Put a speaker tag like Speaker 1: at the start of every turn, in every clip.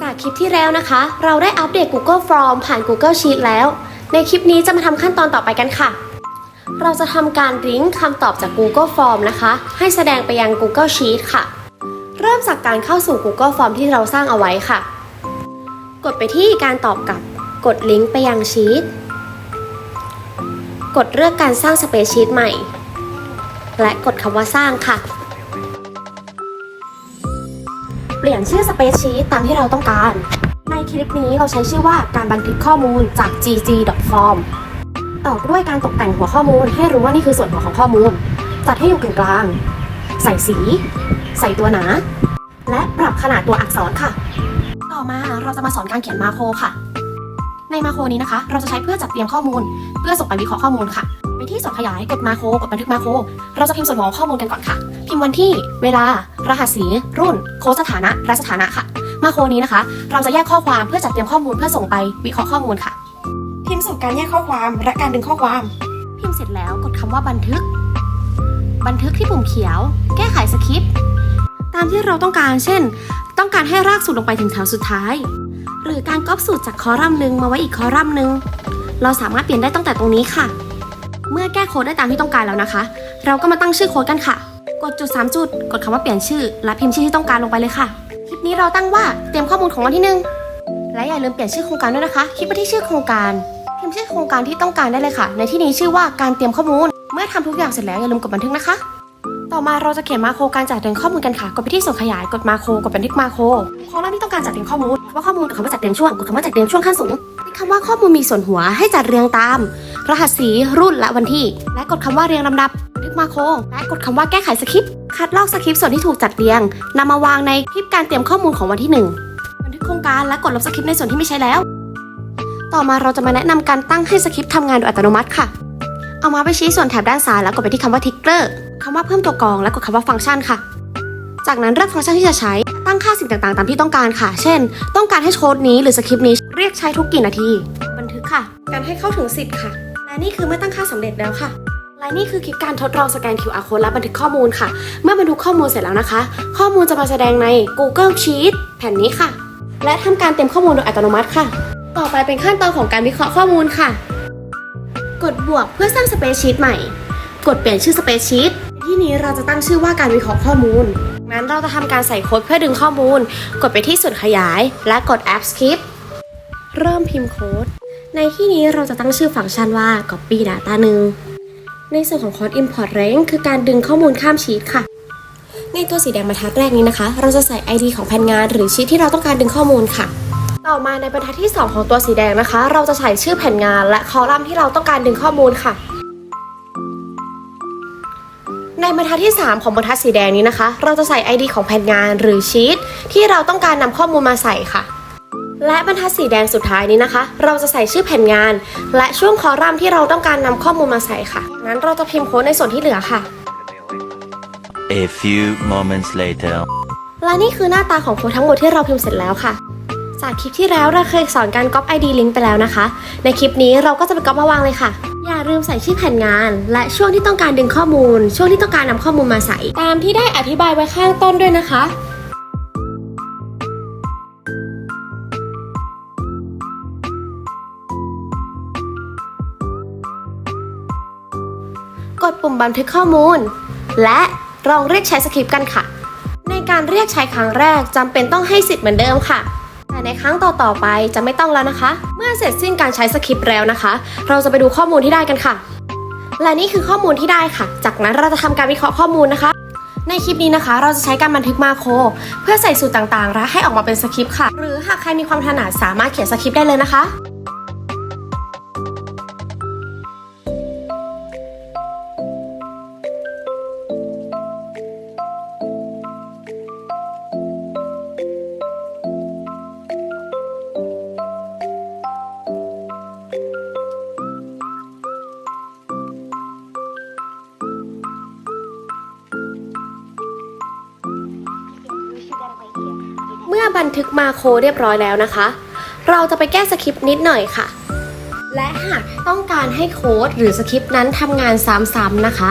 Speaker 1: จากคลิปที่แล้วนะคะ เราได้อัปเดต Google Form ผ่าน Google Sheet แล้ว ในคลิปนี้จะมาทำขั้นตอนต่อไปกันค่ะ เราจะทำการลิงก์คำตอบจาก Google Form นะคะ ให้แสดงไปยัง Google Sheet ค่ะ เริ่มจากการเข้าสู่ Google Form ที่เราสร้างเอาไว้ค่ะ กดไปที่การตอบกลับ กดลิงก์ไปยังชีตกดเลือกการสร้างสเปซชีตใหม่ และกดคำว่าสร้างค่ะ เปลี่ยนชื่อ Space Sheet ตามที่เราต้องการ ในคลิปนี้เราใช้ชื่อว่าการบันทึกข้อมูลจาก gg.form ต่อด้วยการตกแต่งหัวข้อมูลให้รู้ว่านี่คือส่วนหัวของข้อมูล จัดให้อยู่กึ่งกลาง ใส่สี ใส่ตัวหนา และปรับขนาดตัวอักษรค่ะ ต่อมาเราจะมาสอนการเขียนมาโครค่ะ ในมาโครนี้นะคะ เราจะใช้เพื่อจัดเตรียมข้อมูล เพื่อส่งไปวิเคราะห์ข้อมูลค่ะ ไปที่ส่วนขยายกดมาโครกดบันทึกมาโคร เราจะพิมพ์ส่วนหัวข้อมูลกันก่อนค่ะ พิมพ์วันที่ เวลา รหัสสี รุ่น โค้ดสถานะและสถานะค่ะ มาโครนี้นะคะ เราจะแยกข้อความเพื่อจัดเตรียมข้อมูลเพื่อส่งไปวิเคราะห์ข้อมูลค่ะ พิมพ์สูตรการแยกข้อความและการดึงข้อความ พิมพ์เสร็จแล้วกดคำว่าบันทึก บันทึกที่ปุ่มเขียว แก้ไขสคริปต์ตามที่เราต้องการ เช่น ต้องการให้รากสูตรลงไปถึงแถวสุดท้าย หรือการก๊อปสูตรจากคอลัมน์หนึ่งมาไว้อีกคอลัมน์หนึ่งเราสามารถเปลี่ยนได้ตั้งแต่ตรงนี้ค่ะ เมื่อแก้โค้ดได้ตามที่ต้องการแล้วนะคะ เราก็มาตั้งชื่อโค้ดกันค่ะ กดจุด 3 จุด กดคำว่าเปลี่ยนชื่อ และพิมพ์ชื่อที่ต้องการลงไปเลยค่ะ คลิปนี้เราตั้งว่าเตรียมข้อมูลของวันที่หนึ่งและอย่าลืมเปลี่ยนชื่อโครงการด้วยนะคะ คลิปไปที่ชื่อโครงการ พิมพ์ชื่อโครงการที่ต้องการได้เลยค่ะ ในที่นี้ชื่อว่าการเตรียมข้อมูล เมื่อทำทุกอย่างเสร็จแล้วอย่าลืมกดบันทึกนะคะ ต่อมาเราจะเขียนมาโครการจัดเรียงข้อมูลกันค่ะ กดไปที่ส่วนขยาย กดมาโครกดบันทึกมาโครข้อแรกที่ต้องการจัดเรียงข้อมูลว่าข้อมูลกับคำว่าจัดเรียงช่วงกดคำว่าจัดเรียงช่วงขั้นสูงคำว่าข้อมูลมีส่วนหัวให้จัดเรียงตาม รหัสสีรุ่นและวันที่ และกดคำว่าเรียงลำดับ กมาโคและกดคำว่าแก้ไขสคริปต์คัดลอกสคริปต์ส่วนที่ถูกจัดเรียงนำมาวางในคลิปการเตรียมข้อมูลของวันที่หนึ่งบันทึกโครงการและกดลบสคริปต์ในส่วนที่ไม่ใช้แล้ว ต่อมาเราจะมาแนะนำการตั้งให้สคริปต์ทำงานโดยอัตโนมัติค่ะ เอามาไปชี้ส่วนแถบด้านซ้ายแล้วกดไปที่คำว่าทิกเกอร์คำว่าเพิ่มตัวกรองและกดคำว่าฟังก์ชันค่ะ จากนั้นเลือกฟังก์ชันที่จะใช้ตั้งค่าสิ่งต่างๆ ตามที่ต้องการค่ะ เช่น ต้องการให้โค้ดนี้หรือสคริปต์นี้เรียกใช้ทุกกี่นาที บันทึกค่ะ การให้เข้าถึงสิทธิ์ค่ะ และนี่คือเมื่อตั้งค่าสำเร็จแล้วค่ะ และนี่คือคลิปการทดลองสแกน QR code และบันทึกข้อมูลค่ะ เมื่อบันทึกข้อมูลเสร็จแล้วนะคะ ข้อมูลจะมาแสดงใน Google Sheet แผ่นนี้ค่ะ และทำการเต็มข้อมูลโดยอัตโนมัติค่ะ ต่อไปเป็นขั้นตอนของการวิเคราะห์ข้อมูลค่ะ กดบวกเพื่อสร้างสเปซชีตใหม่ กดเปลี่ยนชื่อสเปซชีตที่นี้เราจะตั้งชื่อว่าการวิเคราะห์ข้อมูลงั้นเราจะทำการใส่โค้ดเพื่อดึงข้อมูล กดไปที่ส่วนขยาย และกด App Skip เริ่มพิมพ์โค้ด ในที่นี้เราจะตั้งชื่อฟังก์ชันว่า copy data หนึ่ง ในส่วนของโค้ด import range คือการดึงข้อมูลข้ามชีตค่ะ ในตัวสีแดงบรรทัดแรกนี้นะคะ เราจะใส่ ID ของแผ่นงาน หรือชีตที่เราต้องการดึงข้อมูลค่ะ ต่อมาในบรรทัดที่ 2 ของตัวสีแดงนะคะ เราจะใส่ชื่อแผ่นงานและคอลัมน์ที่เราต้องการดึงข้อมูลค่ะในบรรทัดที่ 3 ของบรรทัดสีแดงนี้นะคะ เราจะใส่ ID ของแผ่นงานหรือชีตที่เราต้องการนำข้อมูลมาใส่ค่ะ และบรรทัดสีแดงสุดท้ายนี้นะคะ เราจะใส่ชื่อแผ่นงาน และช่วงคอลัมน์ที่เราต้องการนำข้อมูลมาใส่ค่ะงั้นเราจะพิมพ์โค้ดในส่วนที่เหลือค่ะ
Speaker 2: A few moments later.
Speaker 1: และนี่คือหน้าตาของโค้ดทั้งหมดที่เราพิมพ์เสร็จแล้วค่ะ จากคลิปที่แล้วเราเคยสอนการก๊อป ID ลิงก์ไปแล้วนะคะ ในคลิปนี้เราก็จะไปก๊อปมาวางเลยค่ะ อย่าลืมใส่ชื่อแผ่นงาน และช่วงที่ต้องการดึงข้อมูล ช่วงที่ต้องการนำข้อมูลมาใส่ ตามที่ได้อธิบายไว้ข้างต้นด้วยนะคะ กดปุ่มบันทึกข้อมูล และลองเรียกใช้สคริปต์กันค่ะ ในการเรียกใช้ครั้งแรกจำเป็นต้องให้สิทธิ์เหมือนเดิมค่ะ แต่ในครั้งต่อๆไปจะไม่ต้องแล้วนะคะ เมื่อเสร็จสิ้นการใช้สคริปต์แล้วนะคะ เราจะไปดูข้อมูลที่ได้กันค่ะ และนี่คือข้อมูลที่ได้ค่ะ จากนั้นเราจะทำการวิเคราะห์ข้อมูลนะคะในคลิปนี้นะคะ เราจะใช้การบันทึกมาโคร เพื่อใส่สูตรต่างๆและให้ออกมาเป็นสคริปต์ค่ะ หรือหากใครมีความถนัดสามารถเขียนสคริปต์ได้เลยนะคะ บันทึกมาโครเรียบร้อยแล้วนะคะ เราจะไปแก้สคริปต์นิดหน่อยค่ะ และหากต้องการให้โค้ดหรือสคริปต์นั้นทำงานซ้ำๆนะคะ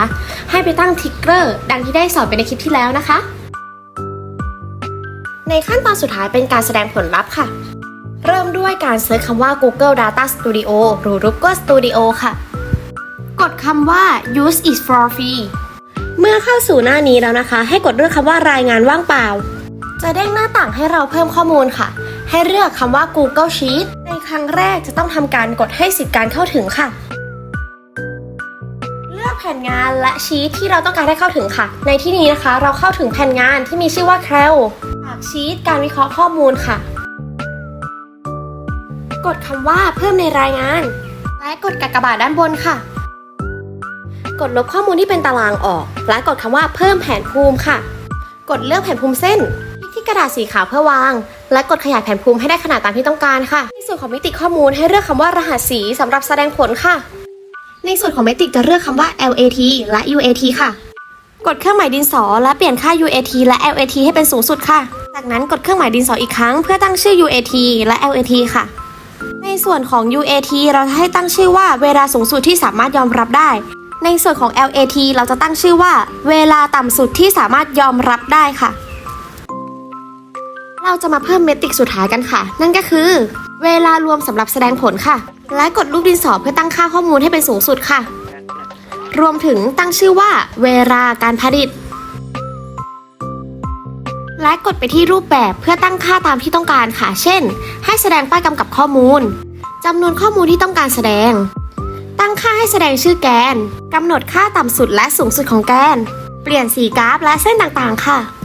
Speaker 1: ให้ไปตั้งทิกเกอร์ดังที่ได้สอนไปในคลิปที่แล้วนะคะ ในขั้นตอนสุดท้ายเป็นการแสดงผลลัพธ์ค่ะ เริ่มด้วยการเซิร์ชคำว่า Google Data Studio หรือ Google Studio ค่ะ กดคำว่า use is for free เมื่อเข้าสู่หน้านี้แล้วนะคะ ให้กดเลือกคำว่ารายงานว่างเปล่า จะเด้งหน้าต่างให้เราเพิ่มข้อมูลค่ะ ให้เลือกคำว่า Google Sheet ในครั้งแรกจะต้องทำการกดให้สิทธิ์การเข้าถึงค่ะ เลือกแผ่นงานและชีทที่เราต้องการให้เข้าถึงค่ะ ในที่นี้นะคะ เราเข้าถึงแผ่นงานที่มีชื่อว่า c r e l จากชีทการวิเคราะห์ข้อมูลค่ะ กดคำว่าเพิ่มในรายงาน และกดกากบาทด้านบนค่ะ กดลบข้อมูลที่เป็นตารางออก และกดคำว่าเพิ่มแผนภูมิค่ะ กดเลือกแผนภูมิเส้น ที่กระดาษสีขาวเพื่อวาง และกดขยายแผนภูมิให้ได้ขนาดตามที่ต้องการค่ะ ในส่วนของมิติข้อมูลให้เลือกคำว่ารหัสสีสำหรับแสดงผลค่ะ ในส่วนของเมติกจะเลือกคำว่า LAT และ UAT ค่ะ กดเครื่องหมายดินสอ และเปลี่ยนค่า UAT และ LAT ให้เป็นสูงสุดค่ะ จากนั้นกดเครื่องหมายดินสออีกครั้งเพื่อตั้งชื่อ UAT และ LAT ค่ะ ในส่วนของ UAT เราจะให้ตั้งชื่อว่าเวลาสูงสุดที่สามารถยอมรับได้ ในส่วนของ LAT เราจะตั้งชื่อว่า เวลาต่ำสุดที่สามารถยอมรับได้ค่ะ เราจะมาเพิ่มเมตริกสุดท้ายกันค่ะ นั่นก็คือ เวลารวมสำหรับแสดงผลค่ะ และกดรูปดินสอเพื่อตั้งค่าข้อมูลให้เป็นสูงสุดค่ะ รวมถึงตั้งชื่อว่า เวลาการผลิต และกดไปที่รูปแบบเพื่อตั้งค่าตามที่ต้องการค่ะ เช่น ให้แสดงป้ายกำกับข้อมูลจำนวนข้อมูลที่ต้องการแสดง ตั้งค่าให้แสดงชื่อแกนกำหนดค่าต่ำสุดและสูงสุดของแกน เปลี่ยนสีกราฟและเส้นต่างๆ ค่ะ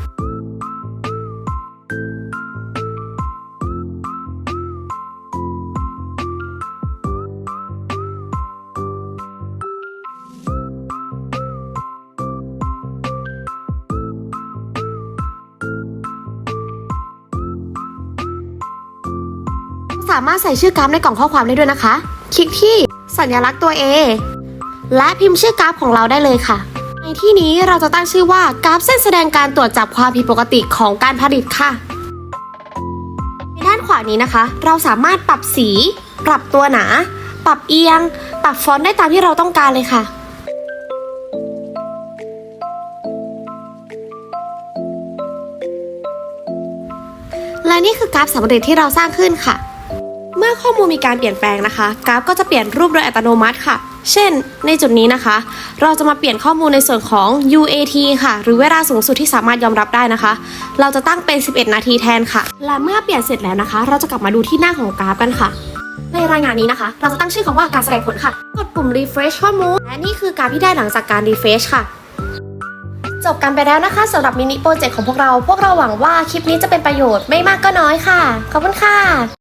Speaker 1: สามารถใส่ชื่อกราฟในกล่องข้อความได้ด้วยนะคะ คลิกที่สัญลักษณ์ตัว A และพิมพ์ชื่อกราฟของเราได้เลยค่ะ ในที่นี้เราจะตั้งชื่อว่ากราฟเส้นแสดงการตรวจจับความผิดปกติของการผลิตค่ะ ในด้านขวานี้นะคะ เราสามารถปรับสี ปรับตัวหนา ปรับเอียง ปรับฟอนต์ได้ตามที่เราต้องการเลยค่ะและนี่คือกราฟสำเร็จที่เราสร้างขึ้นค่ะ เมื่อข้อมูลมีการเปลี่ยนแปลงนะคะ กราฟก็จะเปลี่ยนรูปโดยอัตโนมัติค่ะ เช่น ในจุดนี้นะคะ เราจะมาเปลี่ยนข้อมูลในส่วนของ UAT ค่ะ หรือเวลาสูงสุดที่สามารถยอมรับได้นะคะ เราจะตั้งเป็น 11 นาทีแทนค่ะ และเมื่อเปลี่ยนเสร็จแล้วนะคะ เราจะกลับมาดูที่หน้าของกราฟกันค่ะ ในรายงานนี้นะคะ เราจะตั้งชื่อคำว่าการแสดงผลค่ะ กดปุ่ม refresh ข้อมูล และนี่คือกราฟที่ได้หลังจากการ refresh ค่ะจบกันไปแล้วนะคะสำหรับมินิโปรเจกต์ของพวกเรา พวกเราหวังว่าคลิปนี้จะเป็นประโยชน์ไม่มากก็น้อยค่ะ ขอบคุณค่ะ